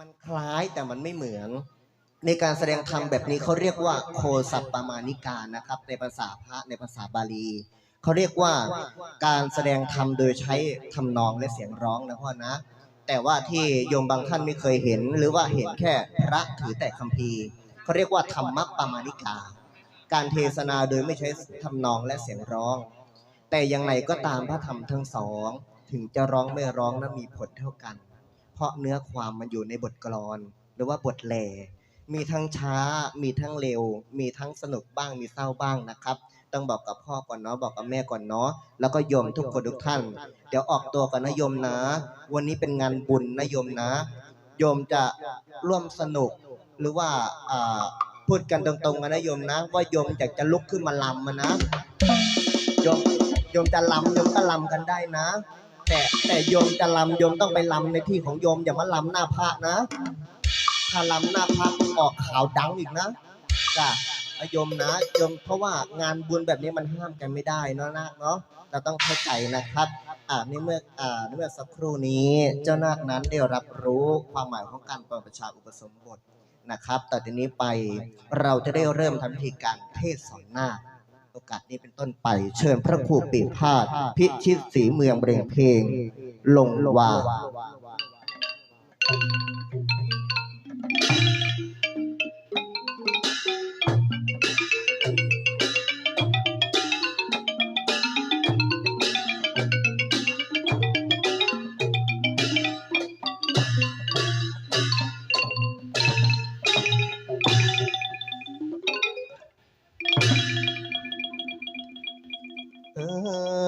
มันคล้ายแต่มันไม่เหมือน ในการแสดงธรรมแบบนี้เขาเรียกว่าโคสัปปมานิกานะครับ ในภาษาพระในภาษาบาลีเขาเรียกว่าการแสดงธรรมโดยใช้ทำนองและเสียงร้องนะพ่อนะ แต่ว่าที่โยมบางท่านไม่เคยเห็น หรือว่าเห็นแค่พระถือแต่คัมภีร์เขาเรียกว่าธรรมปมานิกา การเทศนาโดยไม่ใช้ทำนองและเสียงร้อง แต่อย่างไรก็ตามพระธรรมทั้งสอง ถึงจะร้องไม่ร้องนั้นมีผลเท่ากัน เพราะเนื้อความมันอยู่ในบทกลอน หรือว่าบทแหลมีทั้งช้า มีทั้งเร็ว มีทั้งสนุกบ้าง มีเศร้าบ้างนะครับ ต้องบอกกับพ่อก่อนเนาะ บอกกับแม่ก่อนเนาะ แล้วก็โยมทุกคนทุกท่าน เดี๋ยวออกตัวกันนะโยมนะ วันนี้เป็นงานบุญนะโยมนะ โยมจะร่วมสนุก หรือว่าอ่าพูดกันตรงๆกันนะโยมนะ ว่าโยมอยากจะลุกขึ้นมาลำมานะ โยม โยมจะลำโยมก็ลำกันได้นะ แต่แต่โยมจะลำโยมต้องไปลำในที่ของโยมอย่ามาลำหน้าพระนะ ถ้าลำหน้าพระออกข่าวดังอีกนะจ้ะเอาโยมนะโยมเพราะว่างานบุญแบบนี้มันห้ามกันไม่ได้เนาะนาคเนาะเราต้องเข้าใจนะครับอ่าในเมื่ออ่าในเมื่อสักครู่นี้เจ้านาคนั้นได้รับรู้ความหมายของการปล่อยประชาอุปสมบทนะครับ ต่อจากนี้ไปเราจะได้เริ่มทำพิธีการเทศสอนนาค โอกาสนี้เป็นต้นไป เชิญพระครูปีพาดพิชิตสีเมืองเบรงเพลง ลงวา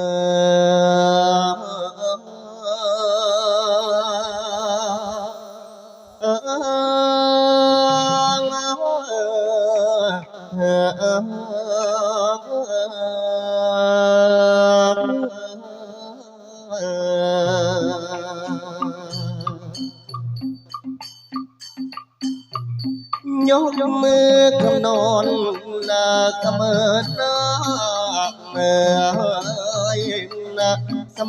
อ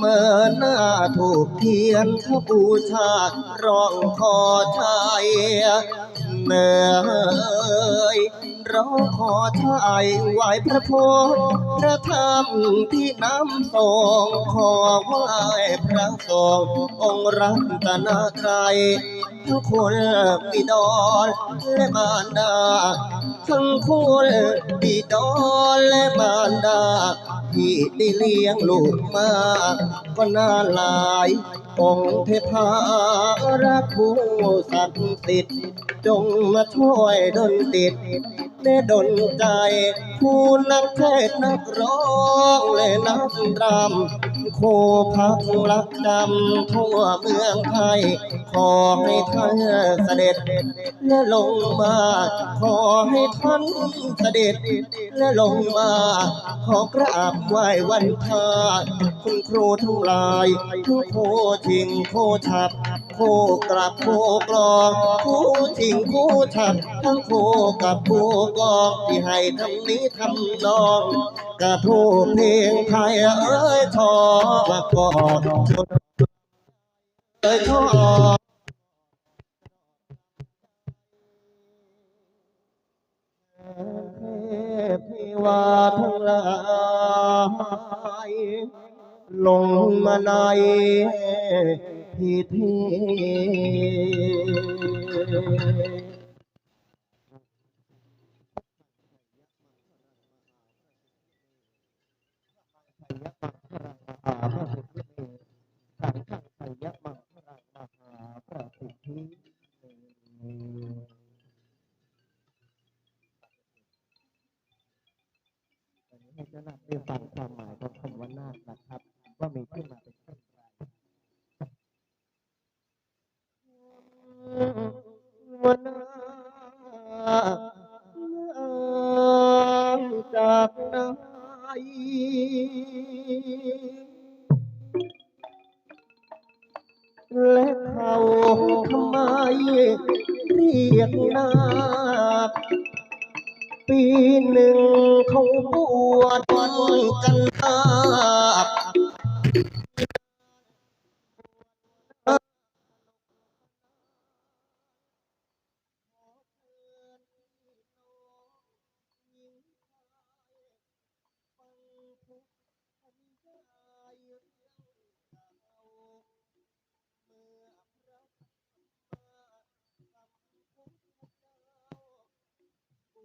มอหน้าถูกเทียนทบูชาร้องขอชายเมื่อยร้องขอชายไหวพระโพธิพระธรรมที่น้ำทรงขอไหวพระทรงองค์รัตนตรทั้งคนบิดอนและมารดาทั้งคนบิดอนและมารดา ที่ได้เลี้ยงลูกมาก็น่าหลาย องค์เทพารักผู้ศักดิ์สิทธิ์จงมาช่วยดลติด ได้ดลใจผู้นักเทศนักร้องและนักรำโคพักรักจำทั่วเมืองไทย ขอให้ท่านเสด็จและลงมา ขอให้ท่านเสด็จและลงมา ขอกราบไหว้วันพาคุณครูทั้งหลายผู้โคชิงโคฉับ โคกราบโคกลองผู้ชิงผู้ฉับทั้งโคกับโคกองที่ให้ทำนี้ทำนองกระทูเพลงไทยเอ้ยทอมาก่อนเอ้ยทอเทพเทวาทั้งหลายลงมาใน พิธีใ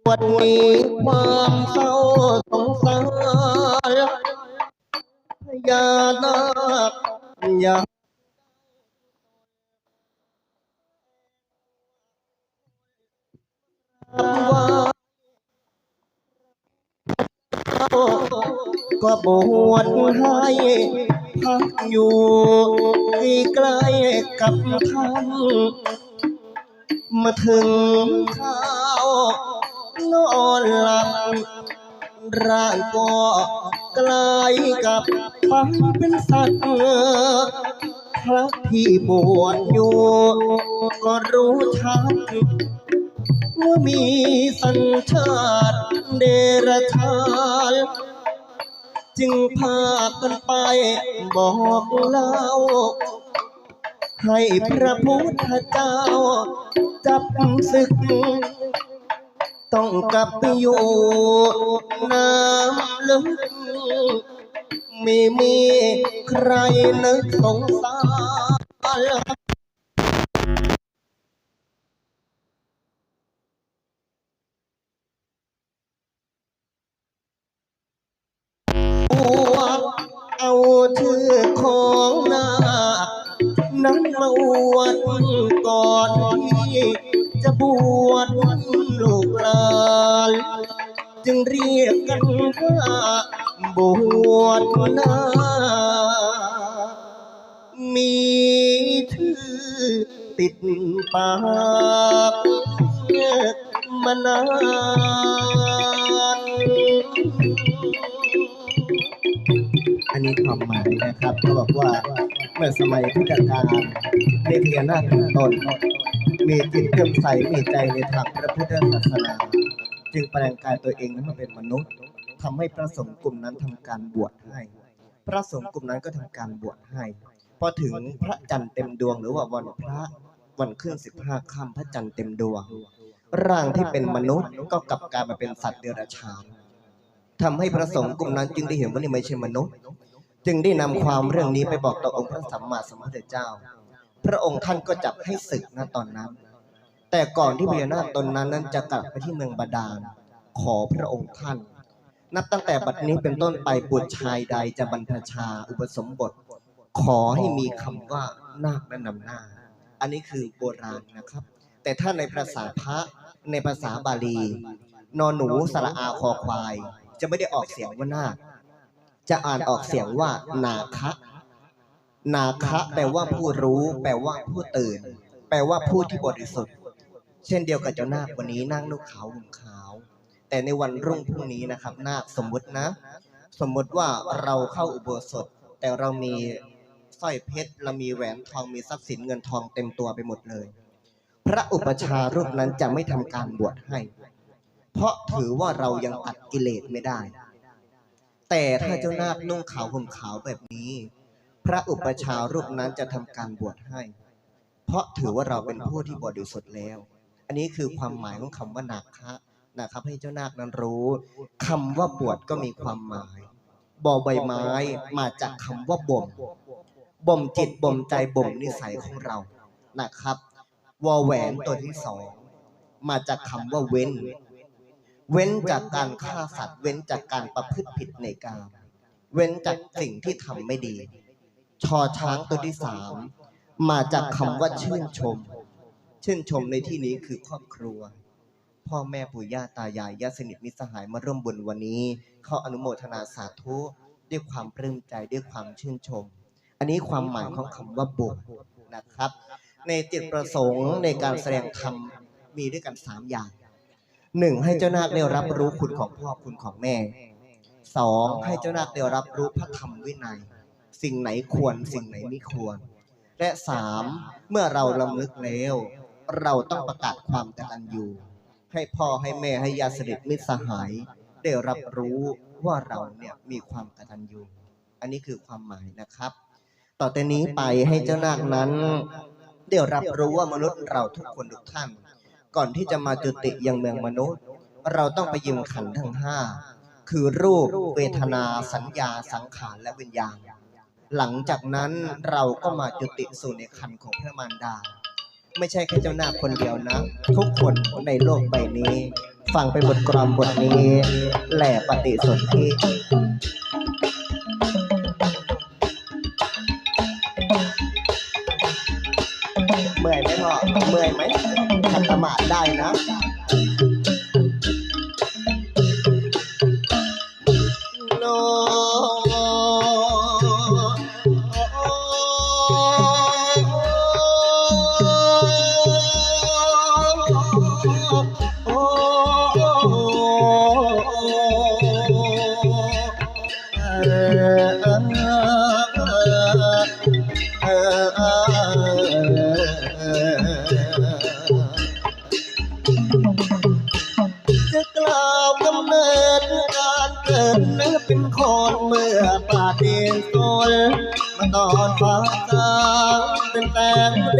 วันนี้ความเศร้าสงสารพญานาคอยากว่าก็บวชให้พักอยู่ใกล้ๆกับท่านมาถึงข้าว นอนหลับร่างก็กลายกับไปเป็นสัตว์พระที่บวชอยู่ก็รู้ชัดว่ามีสัญชาติเดรัจฉานจึงพากันไปบอกเล่า ให้พระพุทธเจ้าจับศึก ต้องกลับไปอยู่ น้ำลึกไม่มีใครนึกสงสารวเอาชื่อของนานั้นมาอวดก่อนที่ จะบวชลูกหลานจึงเรียกกันว่าบวชนามีชื่อติดปากมานานอันนี้ความหมายนะครับเขาบอกว่าเมื่อสมัยพุทธกาลเทพยนาคตน มีจิตเลื่อมใสมีใจในทางพระพุทธศาสนา จึงแปลงกายตัวเองนั้นมาเป็นมนุษย์ทำให้พระสงฆ์กลุ่มนั้นทำการบวชให้ พระสงฆ์กลุ่มนั้นก็ทำการบวชให้ พอถึงพระจันทร์เต็มดวงหรือว่าวันพระวันขึ้นสิบห้าค่ำพระจันทร์เต็มดวง ร่างที่เป็นมนุษย์ก็กลับกลายมาเป็นสัตว์เดรัจฉานทำให้พระสงฆ์กลุ่มนั้นจึงได้เห็นว่านี่ไม่ใช่มนุษย์ จึงได้นำความเรื่องนี้ไปบอกต่อองค์พระสัมมาสัมพุทธเจ้า พระองค์ท่านก็จับให้ศึกนะตอนนั้น แต่ก่อนที่พญานาคตนนั้นนั้นจะกลับไปที่เมืองบาดาล ขอพระองค์ท่าน นับตั้งแต่บัดนี้เป็นต้นไปบุตรชายใดจะบรรพชาอุปสมบท ขอให้มีคำว่านาคนั้นนำหน้า อันนี้คือโบราณนะครับ แต่ถ้าในภาษาพระในภาษาบาลี นอนหนูสระอาคอควาย จะไม่ได้ออกเสียงว่านาคจะอ่านออกเสียงว่านาคะ นาคะแปลว่าผู้รู้ แปลว่าผู้ตื่น แปลว่าผู้ที่บริสุทธิ์ เช่นเดียวกับเจ้านาควันนี้นั่งนุ่งขาวห่มขาว แต่ในวันรุ่งพรุ่งนี้นะครับ นาคสมมุตินะ สมมุติว่าเราเข้าอุโบสถ แต่เรามีสร้อยเพชรเรามีแหวนทองมีทรัพย์สินเงินทองเต็มตัวไปหมดเลย พระอุปชฌาย์รูปนั้นจะไม่ทำการบวชให้ เพราะถือว่าเรายังตัดกิเลสไม่ได้ แต่ถ้าเจ้านาคนุ่งขาวห่มขาวแบบนี้ พระอุปชารูปนั้นจะทำการบวชให้ เพราะถือว่าเราเป็นผู้ที่บริสุทธิ์แล้ว อันนี้คือความหมายของคำว่านาคะนะครับ ให้เจ้านาคนั้นรู้คำว่าบวชก็มีความหมายบอใบไม้มาจากคำว่าบ่มบ่มจิตบ่มใจบ่มนิสัยของเรานะครับวอแหวนตัวที่สองมาจากคำว่าเว้น เว้นจากการฆ่าสัตว์ เว้นจากการประพฤติผิดในกามเว้นจากสิ่งที่ทำไม่ดี ชอช้างตัวที่สามมาจากคำว่าชื่นชม ชื่นชมในที่นี้คือครอบครัว พ่อแม่ปู่ย่าตายายญาติสนิทมิตรสหายมาร่วมบุญวันนี้ เขาอนุโมทนาสาธุด้วยความปลื้มใจด้วยความชื่นชม อันนี้ความหมายของคำว่าบุญนะครับ ในจิตประสงค์ในการแสดงธรรมมีด้วยกันสามอย่างหนึ่งให้เจ้านาคได้รับรู้คุณของพ่อคุณของแม่สองให้เจ้านาคได้รับรู้พระธรรมวินัย สิ่งไหนควรสิ่งไหนไม่ควร และสามเมื่อเราลำลึกแล้ว เราต้องประกาศความกตัญญูให้พ่อให้แม่ให้ญาติสนิทมิตรสหาย ได้รับรู้ว่าเราเนี่ยมีความกตัญญูอันนี้คือความหมายนะครับ ต่อแต่นี้ไปให้เจ้านาคนั้นได้รับรู้ว่ามนุษย์เราทุกคนทุกท่าน ก่อนที่จะมาจุติยังเมืองมนุษย์ เราต้องไปยืมขันทั้งห้าคือรูปเวทนาสัญญาสังขารและวิญญาณ หลังจากนั้นเราก็มาจุติสู่ในคันของพระมารดา ไม่ใช่แค่เจ้าหน้าคนเดียวนะ ทุกคนในโลกใบนี้ ฟังเป็นบทกลอนบทนี้ แหล่ปฏิสนธิเมื่อยไหมพ่อเมื่อยไหมขัดสมาธิได้นะ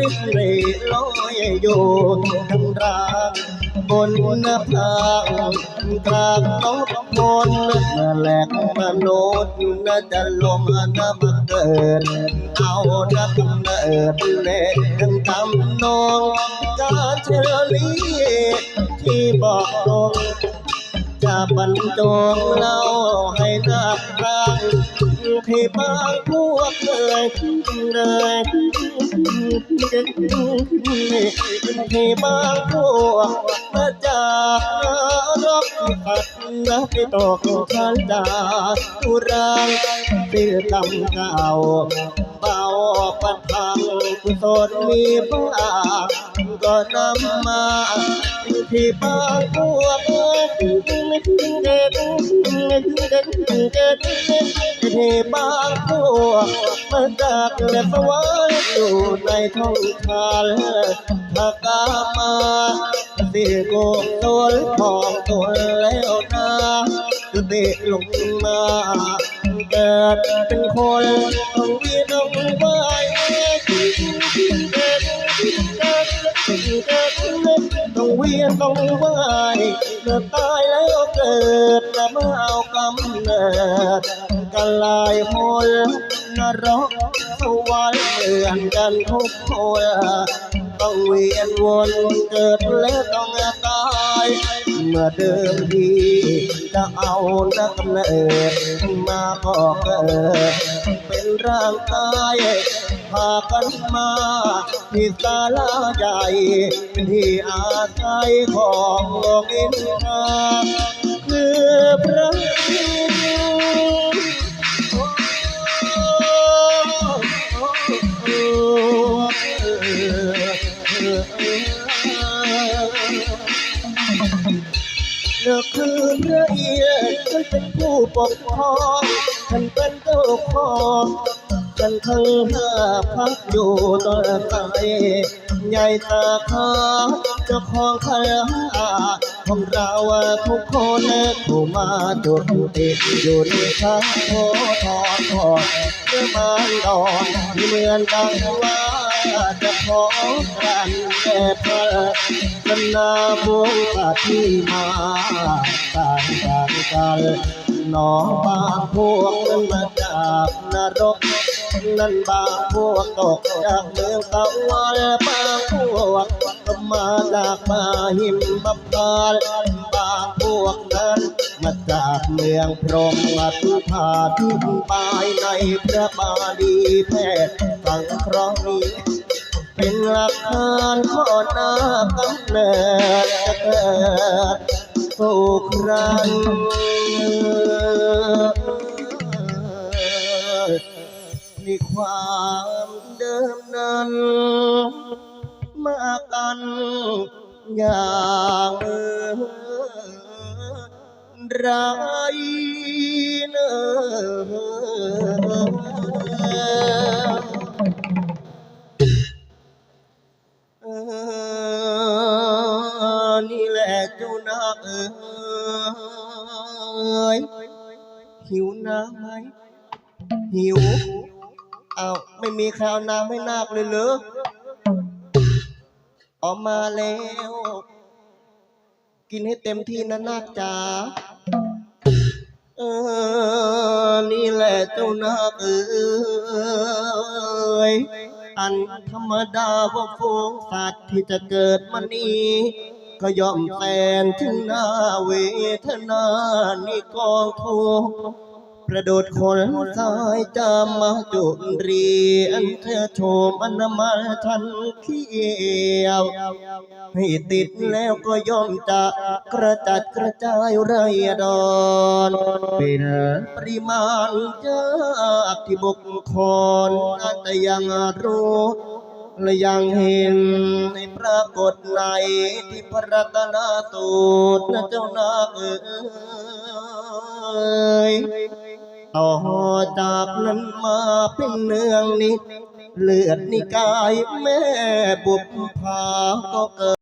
ริบเร่ลอยอยู่ทั้งรางบนหน้าผางกลางนกมนมาแหลกมนุษย์น่าจะลงน้ำมาเกิด เอาน้ากำเนิดเล่ทั้งทำนองการเชลีที่บอกตรงจะบรรจงเล่าให้นับฟั งที่บางพวกเลยเลยที่บางพวกมาจากรบขัดนักตกขันดาทุรังตื่กำเก่าเบาปัดทางกุศลมีบ้างก็นำมาที่บางพวกเลย ที่บางพวกมาจากและสวรรค์อยู่ในท้องทานมากามาสิโกตนทองตนแล้วนะจะเดลงมาเกิดเป็นคนต้องวีต้องไหวต้องเวียนต้องไหวเมื่อตายแล้วเกิด มาเอากำเนิดกันหลายคนนรกสวรรค์เหมือนกันทุกคนต้องเวียนวนเกิดและต้องตายเมื่อเดิมทีจะเอานักเนิดมาก็เกิดเป็นร่างกายพากันมาที่ศาลาใหญ่เป็นที่อาศัยของโลกอินทรา พระอินทร์เลือกคือพระเอียดท่านเป็นผู้ปกครองท่านเป็นเจ้าของกันทั้งห้าพักอยู่ต่อไปใหญ่ตาขาเจ้าของคณะ ของเราทุกคนผู้ามาจุดติดอยู่ในทางโททอทอเมื่อมาดอนเหมือนดังว่าจะขอกันแก่เพระสนาบุญปฏิมาต่างจากกันหนอบางพวกนั้นมาจากนรกนั่นบางพวกตกจากเมืองตะวันบางพวก มาจากมาหิมบัพานบางพวกนั้น มาจากเมืองพรหมวัดผาที่ปายในพระบาลีแพทย์สังเคราะห์นี้เป็นหลักฐานข้อหน้ากำเนิดจะเกิดสู่ครั้งมีความเดิมนั้น นอย่างไรเนอนี่แหละเจ้านาเอ้ยหิวน้ำไหมหิวเอาไม่มีใครเอาน้ำให้นาคเลยเหรอ ออกมาแล้ว กินให้เต็มที่นะนาคจ๋าเออ นี่แหละเจ้านาคเอ้ยอันธรรมดาว่าฝูงสัตว์ที่จะเกิดมานี้ก็ย่อมแสนถึงหน้าเวทนานิกองทุกข์ ประโดดคนสายจามมาจุรีอันเธอโชมอันมาทันเขียวให้ติดแล้วก็ย่อมจะกระจัดกระจายไรดอนเป็นปริมาณจากที่บุคคลแต่ยังรู้และยังเห็นในปรากฏในที่พระรัตนสูตรนะเจ้านาเอ๋ย ต่อจากนั้นมาเป็นเนืองนิดเลือดนิกายแม่บุพภาก็เกิด